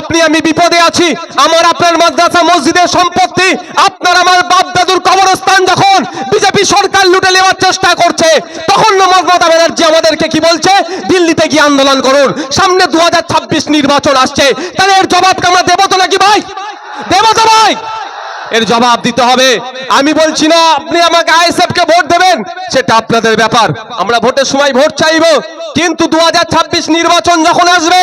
আপনি, আমি বিপদে আছি। আমার আপনার মাদ্রাসা, মসজিদের সম্পত্তি, আপনার আমার বাপ দাদুর কবরস্থান যখন বিজেপি সরকার লুটে নেওয়ার চেষ্টা করছে, তখন মমতা ব্যানার্জি আমাদেরকে কি বলছে? দিল্লিতে গিয়ে আন্দোলন করুন। সামনে দু হাজার ছাব্বিশ নির্বাচন আসছে। তাহলে এর জবাবটা আমরা দেবো তো নাকি ভাই? দেবো তো ভাই! এর জবাব দিতে হবে। আমি বলছি না, আপনি আমাকে আইএসএফ কে ভোট দেবেন, সেটা আপনাদের ব্যাপার। আমরা ভোটের সময় ভোট চাইব। কিন্তু দু নির্বাচন যখন আসবে,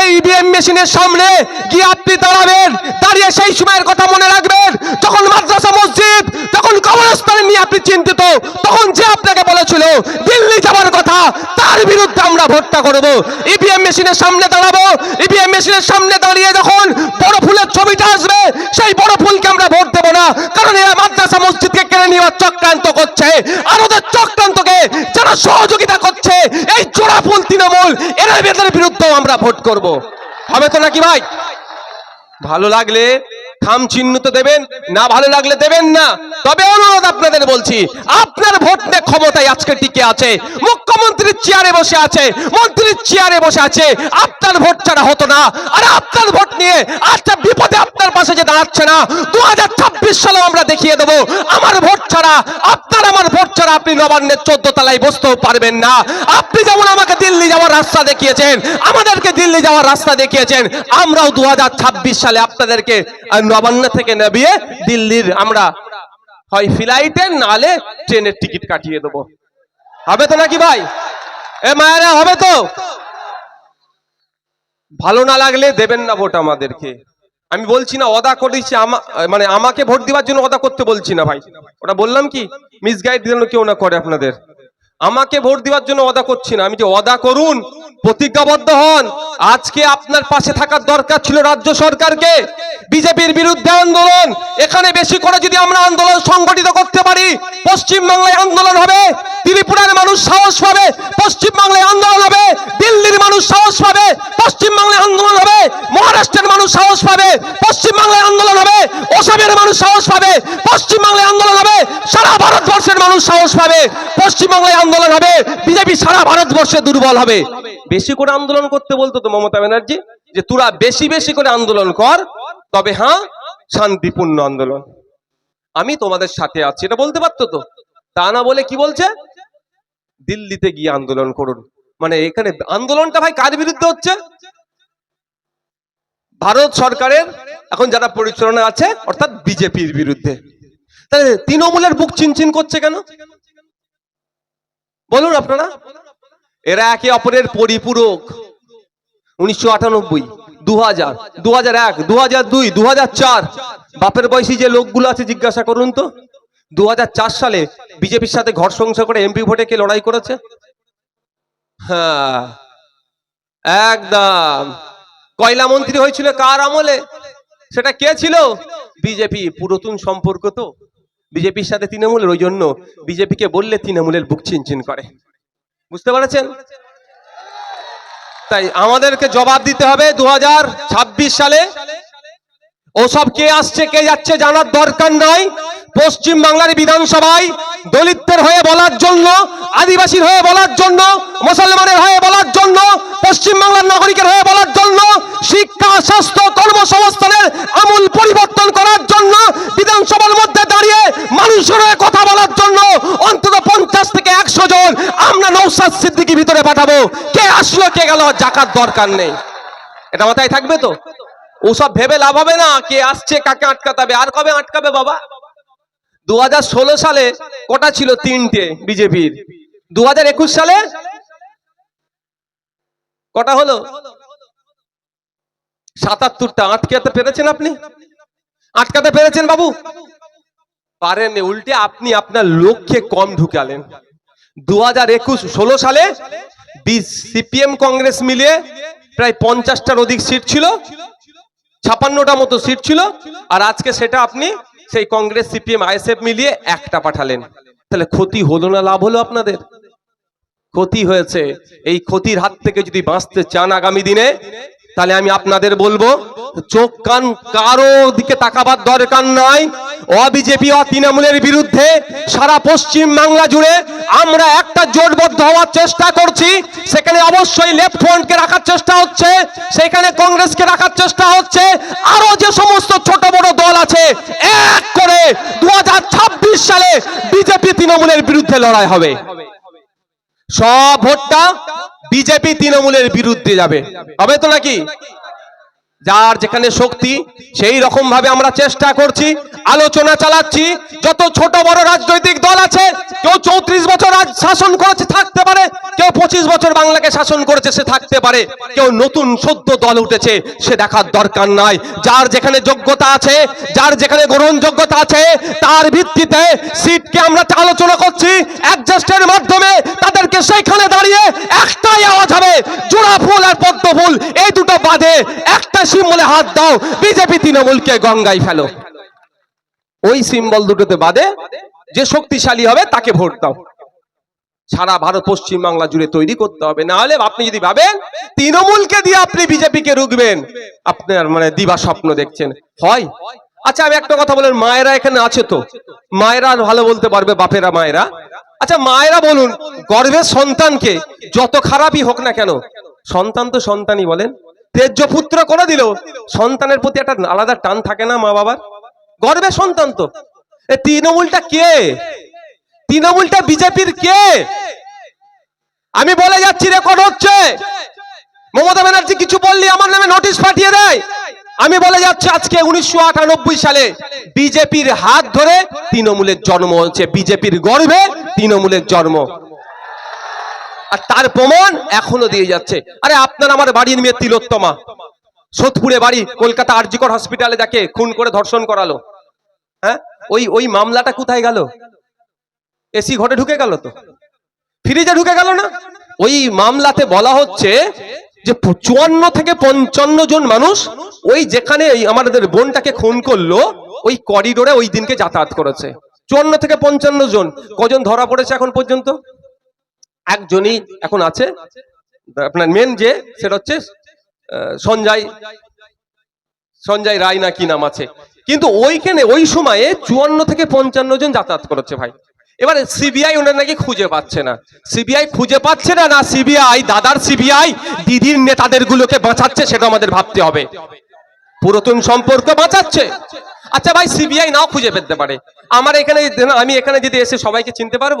এই ইভিএম মেশিনের সামনে গিয়ে আপনি দাঁড়াবেন, দাঁড়িয়ে সেই সময়ের কথা মনে রাখবেন। যখন মাদ্রাসা মসজিদ, যখন কবরস্থানে নিয়ে আপনি চিন্তিত, তখন যে আপনাকে বলেছিল, দিল্লি যাওয়ার কথা, তার বিরুদ্ধে আমরা ভোটটা করব। ইভিএম মেশিনের সামনে দাঁড়াবো। ইভিএম মেশিনের সামনে দাঁড়িয়ে যখন বড় ফুলের ছবিটা আসবে, সেই বড় ফুলকে আমরা ভোট দেবো না কারণ এরা মাদ্রাসা মসজিদকে চক্রান্ত করছে আর ওদের চক্রান্তকে যারা সহযোগিতা করছে, এই জোড়া ফুল তৃণমূল এরা এদের বিরুদ্ধেও আমরা ভোট করব। হবে তো নাকি ভাই? ভালো লাগলে খাম চিহ্ন তো দেবেন, না ভালো লাগলে দেবেন না। তবে অনুরোধ আপনাদের বলছি, আপনার ভোট নিয়ে ক্ষমতায় আজকে টিকে আছে, মুখ্যমন্ত্রীর চেয়ারে বসে আছে, মন্ত্রীর চেয়ারে বসে আছে, আপনার ভোট ছাড়া হতো না। আর আপনার ভোট নিয়ে আজকে বিপদে আপনার পাশে যে দাঁড়াচ্ছে না দু সালে আমরা দেখিয়ে দেবো, আমার ভোট ছাড়া, আপনার আমার ভোট ছাড়া আপনি নবান্নের চোদ্দ তলায় বসতেও পারবেন না। আপনি যেমন আমাকে দিল্লি যাওয়ার রাস্তা দেখিয়েছেন, আমাদেরকে দিল্লি যাওয়ার রাস্তা দেখিয়েছেন, আমরাও দু সালে আপনাদেরকে নবান্ন থেকে নামিয়ে দিল্লির আমরা হয় ফ্লাইটে, নালে ট্রেনের টিকিট কাটিয়ে দেবো। হবে তো নাকি ভাই? এ মায়েরা, হবে তো? ভালো না লাগলে দেবেন না ভোট আমাদেরকে। আমি বলছি না অদা করেছি মানে আমাকে ভোট দেওয়ার জন্য অদা করতে বলছি না ভাই। ওটা বললাম কি? মিসগাইড যেন কেউ না করে আপনাদের। আমাকে ভোট দেওয়ার জন্য অদা করছি না। আমি যে অদা করুন, প্রতিজ্ঞাবদ্ধ হন। আজকে আপনার পাশে থাকার দরকার ছিল রাজ্য সরকারকে। বিজেপির বিরুদ্ধে আন্দোলন। এখানে বেশি করে যদি আমরা আন্দোলন সংগঠিত করতে পারি পশ্চিম বাংলায় আন্দোলন হবে। ত্রিপুরার মানুষ সাহস পাবে পশ্চিম বাংলায় আন্দোলন হবে। মানুষ সাহস পাবে, পশ্চিম বাংলায় আন্দোলন হবে, মহারাষ্ট্রের মানুষ সাহস পাবে, পশ্চিম বাংলায় আন্দোলন হবে ওসবের মানুষ সাহস পাবে, পশ্চিম বাংলায় আন্দোলন হবে, সারা ভারতবর্ষের মানুষ সাহস পাবে, পশ্চিম বাংলায় আন্দোলন হবে, বিজেপি সারা ভারতবর্ষে দুর্বল হবে। বেশি করে আন্দোলন করতে বলতো তো মমতা ব্যানার্জি, যে তোরা বেশি বেশি করে আন্দোলন কর, তবে হ্যাঁ শান্তিপূর্ণ আন্দোলন। আমি তোমাদের সাথে আছি, এটা বলতে পারতো তো? তা না বলে কি বলছে? দিল্লিতে গিয়ে আন্দোলন করুন। মানে এখানে আন্দোলনটা ভাই কার বিরুদ্ধে হচ্ছে? ভারত সরকারের এখন যারা পরিচালনা আছে, অর্থাৎ বিজেপির বিরুদ্ধে। তাহলে তৃণমূলের বুক চিনচিন করছে কেন? বলুন আপনারা। এরা একে অপরের পরিপূরক। উনিশশো আটানব্বই দু হাজার দু হাজার এক দু হাজার দুই দু হাজার চার। বাপের বয়সী যে লোকগুলো আছে, জিজ্ঞাসা করুন তো। দু হাজার চার সালে বিজেপির সাথে ঘর সংসার করে এমপি ভোটে কে লড়াই করেছে? হ্যাঁ একদম। কয়লা মন্ত্রী হয়েছিল কার আমলে? সেটা কে ছিল? বিজেপি, পুরাতন সম্পর্ক তো। বিজেপির সাথে তৃণমূলের, ওই জন্য বিজেপিকে বললে তৃণমূলের বুক চিনচিন করে। বুঝতে পারছেন? তাই আমাদেরকে জবাব দিতে হবে দু হাজার ছাব্বিশ সালে। ওসব কে আসছে, কে যাচ্ছে জানার দরকার নাই। পশ্চিম বাংলার বিধানসভায় দলিতদের হয়ে বলার জন্য, আদিবাসীর হয়ে বলার জন্য, মুসলমানের হয়ে বলার জন্য পশ্চিম বাংলার নাগরিকের হয়ে বলার জন্য, শিক্ষা, স্বাস্থ্য, কর্মসংস্থানের আমূল পরিবর্তন করার জন্য, বিধানসভার মধ্যে দাঁড়িয়ে মানুষের হয়ে কথা বলার জন্য অন্তত পঞ্চাশ থেকে একশো জন আমরা নৌসাদ সিদ্দিকি ভিতরে পাঠাবো। কে আসলো, কে গেল জাকার দরকার নেই। এটা মাথায় থাকবে তো? ওসব ভেবে লাভ হবে না, কে আসছে, কাকে আটকাতে হবে, আর কবে আটকাবে বাবা? দু হাজার ষোলো সালে কটা ছিল তিনটে বিজেপির? দু হাজার একুশ সালে কটা হলো? সাতাত্তরটা। আটকাতে পেরেছেন আপনি? আটকাতে পেরেছেন বাবু? পারেন উল্টে আপনি আপনার লক্ষ্যে কম ঢুকালেন। দু হাজার একুশ ষোলো সালে সিপিএম কংগ্রেস মিলিয়ে প্রায় পঞ্চাশটার অধিক সিট ছিল ছাপান্নটা মতো সিট ছিল, আর আজকে সেটা আপনি সেই কংগ্রেস, সিপিএম, আইএসএফ মিলিয়ে একটা পাঠালেন। তাহলে ক্ষতি হলো না, লাভ হলো আপনাদের? ক্ষতি হয়েছে। এই ক্ষতির হাত থেকে যদি বাঁচতে চান আগামী দিনে, তাহলে আমি আপনাদের বলব, চোখ, কান কারও দিকে তাকাবার দরকার নাই। অবিজেপি ও তৃণমূলের বিরুদ্ধে সারা পশ্চিম বাংলা জুড়ে আমরা একটা জোটবদ্ধ হওয়ার চেষ্টা করছি। সেখানে অবশ্যই লেফট ফ্রন্টকে রাখার চেষ্টা হচ্ছে, সেখানে কংগ্রেসকে রাখার চেষ্টা হচ্ছে। আরও যে সমস্ত ছোট বড় দল আছে বিজেপি তৃণমূলের বিরুদ্ধে লড়াই হবে। সব ভোটটা বিজেপি তৃণমূলের বিরুদ্ধে যাবে। হবে তো নাকি? যার যেখানে শক্তি, সেই রকম ভাবে আমরা চেষ্টা করছি, আলোচনা চালাচ্ছি। যত ছোট বড় রাজনৈতিক দল আছে, কেউ চৌত্রিশ বছর রাজ শাসন করেছে, থাকতে পারে। কেউ পঁচিশ বছর বাংলাকে শাসন করেছে, সে থাকতে পারে। কেউ নতুন সদ্য দল উঠেছে, সে দেখার দরকার নাই। যার যেখানে যোগ্যতা আছে, যার যেখানে গ্রহণযোগ্যতা আছে, তার ভিত্তিতে সিটকে আমরা আলোচনা করছি। অ্যাডজাস্টের মাধ্যমে তাদেরকে সেইখানে দাঁড়িয়ে একটাই আওয়াজ হবে জোড়া ফুল আর পদ্ম ফুল, এই দুটো বাদে একটা সিম্বলে হাত দাও, বিজেপি তৃণমূলকে গঙ্গায় ফেলো। ওই সিম্বল দুটোতে বাদে যে শক্তিশালী হবে তাকে ভোট দাও। সারা ভারত পশ্চিম বাংলা জুড়ে তৈরি করতে হবে। না হলে আপনি যদি ভাবেন, তৃণমূলকে দিয়ে আপনি বিজেপিকে রুখবেন, আপনার মানে দিবা স্বপ্ন দেখছেন। হয়? আচ্ছা আমি একটা কথা বলেন মায়েরা এখানে আছে তো? মায়েরা ভালো বলতে পারবে, বাপেরা মায়েরা? আচ্ছা মায়েরা বলুন, গর্ভের সন্তানকে যত খারাপই হোক না কেন, সন্তান তো সন্তানই বলেন তেজ্য পুত্র করে দিল, সন্তানের প্রতি একটা আলাদা টান থাকে না মা বাবার? গর্বের সন্তান তো। এ তৃণমূলটা কে? তৃণমূলটা বিজেপির কে? আমি বলে যাচ্ছি রেকর্ড হচ্ছে। মমতা ব্যানার্জি কিছু বললি, আমার নামে নোটিশ পাঠিয়ে দেয়। আমি বলে যাচ্ছি আজকে উনিশশো সালে বিজেপির হাত ধরে তৃণমূলের জন্ম হচ্ছে বিজেপির গর্বে তৃণমূলের জন্ম। আর তার প্রমাণ এখনও দিয়ে যাচ্ছে। আরে আপনার আমার বাড়ির মেয়ে তিলোত্তমা। সোদপুরে বাড়ি, কলকাতা আরজিকর হসপিটালে যাকে খুন করে ধর্ষণ করালো। হ্যাঁ? ওই ওই মামলাটা কোথায় গেল? এসি ঘরে ঢুকে গেল তো? ফ্রিজে ঢুকে গেল না? ওই মামলাতে বলা হচ্ছে যে চুয়ান্ন থেকে পঞ্চান্ন জন মানুষ ওই যেখানে আমাদের বোনটাকে খুন করল, ওই করিডোরে ওই দিনকে যাতায়াত করেছে। চুয়ান্ন থেকে পঞ্চান্ন জন। কজন ধরা পড়েছে এখন পর্যন্ত? একজনই এখন আছে। আপনার মেন যে, সেটা হচ্ছে সঞ্জয় সঞ্জয় রায় না কি নাম আছে। কিন্তু ওইখানে, ওই সময়ে চুয়ান্ন থেকে পঞ্চান্ন জন যাতায়াত করেছে ভাই। এবারে সিবিআই ওনার নাকি খুঁজে পাচ্ছে না। সিবিআই খুঁজে পাচ্ছে না না সিবিআই দাদার সিবিআই দিদির নেতাদের গুলোকে বাঁচাচ্ছে সেটা আমাদের ভাবতে হবে। পুরাতন সম্পর্ক বাঁচাচ্ছে। আচ্ছা ভাই সিবিআই নাও খুঁজে পেতে পারে। আমার এখানে আমি এখানে যদি এসে সবাইকে চিনতে পারব,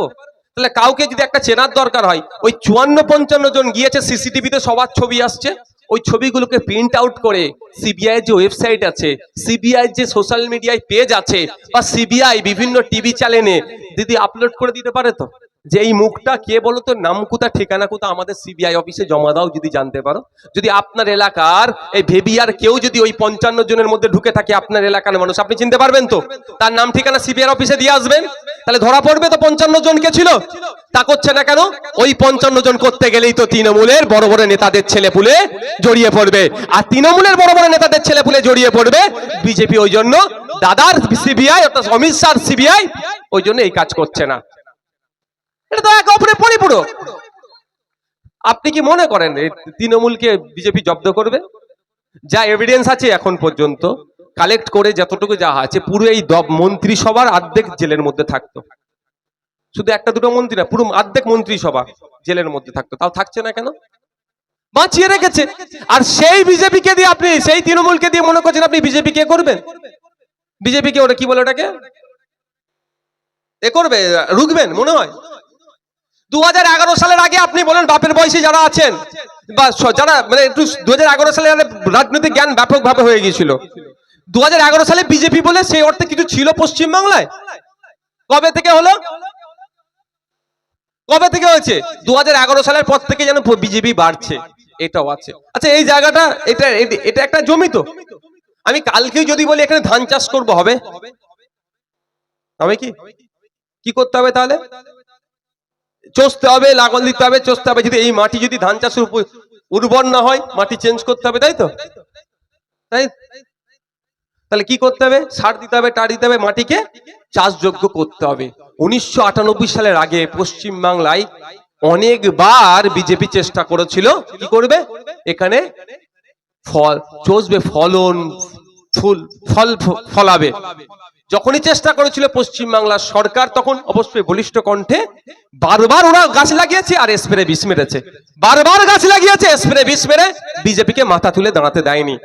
তাহলে কাউকে যদি একটা চেনার দরকার হয়, ওই চুয়ান্ন পঞ্চান্ন জন গিয়েছে সিসিটিভিতে সবার ছবি আসছে ওই ছবিগুলোকে প্রিন্ট আউট করে সিবিআই যে ওয়েবসাইট আছে সিবিআই যে সোশ্যাল মিডিয়ায় পেজ আছে, বা সিবিআই বিভিন্ন টিভি চ্যানেলে দিদি আপলোড করে দিতে পারে তো? যে এই মুখটা কে বলো তো নাম কোথা ঠিকানা কোথা আমাদের সিবিআই অফিসে জমা দাও যদি জানতে পারো। যদি আপনার এলাকার এই ভেবিয়ার কেউ যদি ওই পঞ্চান্ন জনের মধ্যে ঢুকে থাকে আপনার এলাকার মানুষ, আপনি চিনতে পারবেন তো? তার নাম, ঠিকানা সিবিআই অফিসে দিয়ে আসবেন। তাহলে ধরা পড়বে তো পঞ্চান্ন জন কে ছিল? তা করছে না কেন? ওই পঞ্চান্ন জন করতে গেলেই তো তৃণমূলের বড় বড় নেতাদের ছেলে পুলে জড়িয়ে পড়বে। আর তৃণমূলের বড় বড় নেতাদের ছেলে পুলে জড়িয়ে পড়বে বিজেপি ওই জন্য। দাদার সিবিআই অর্থাৎ অমিত শাহ সিবিআই ওই জন্য এই কাজ করছে না। এটা তো এক অপরের পরিপূরক। আপনি কি মনে করেন তৃণমূলকে বিজেপি জব্দ করবে? যা এভিডেন্স আছে এখন পর্যন্ত কালেক্ট করে যতটুকু যা আছে, পুরো এই মন্ত্রিসভার অর্ধেক জেলের মধ্যে থাকতো। শুধু একটা দুটো মন্ত্রী না, পুরো অর্ধেক মন্ত্রিসভা জেলের মধ্যে থাকতো। তাও থাকছে না কেন? বাঁচিয়ে রেখেছে। আর সেই বিজেপিকে দিয়ে আপনি, সেই তৃণমূলকে দিয়ে মনে করছেন আপনি বিজেপি কে করবেন? বিজেপি কে ওটা কি বলে ওটাকে? এ করবে, রুখবেন, মনে হয়। দু হাজার এগারো সালের আগে আপনি বলেন বাপের বয়সে যারা আছেন, বা যারা মানে একটু দুহাজার এগারো সালে রাজনৈতিক জ্ঞান ব্যাপকভাবে হয়ে গিয়েছিল। দুহাজার এগারো সালে বিজেপি বলে সেই অর্থে কিছু ছিল পশ্চিমবাংলায়? কবে থেকে হলো? কবে থেকে হয়েছে? দুহাজার এগারো সালের পর থেকে যেন বিজেপি বাড়ছে, এটাও আছে। আচ্ছা এই জায়গাটা এটা এটা একটা জমি তো। আমি কালকেই যদি বলি এখানে ধান চাষ করব, হবে? হবে কি? কি করতে হবে তাহলে? চষতে হবে লাঙল দিতে হবে, চষতে হবে। যদি এই মাটি যদি ধান চাষের উর্বর না হয়, মাটি চেঞ্জ করতে হবে, তাই তো? তাই? তাহলে কি করতে হবে? সার দিতে হবে, টার দিতে হবে, মাটিকে চাষযোগ্য করতে হবে। উনিশশো আটানব্বই সালের আগে পশ্চিম বাংলায় অনেকবার বিজেপি চেষ্টা করেছিল, কি করবে? এখানে ফল, চষবে ফলন, ফুল, ফল, ফলাবে। যখনই চেষ্টা করেছিল পশ্চিমবাংলার সরকার, তখন অবশ্যই বলিষ্ঠ কণ্ঠে বারবার ওরা গাছ লাগিয়েছে আর স্প্রে বিষ মেরেছে। বারবার গাছ লাগিয়েছে, স্প্রে বিষ মেরে বিজেপিকে মাথা তুলে দাঁড়াতে দেয়নি।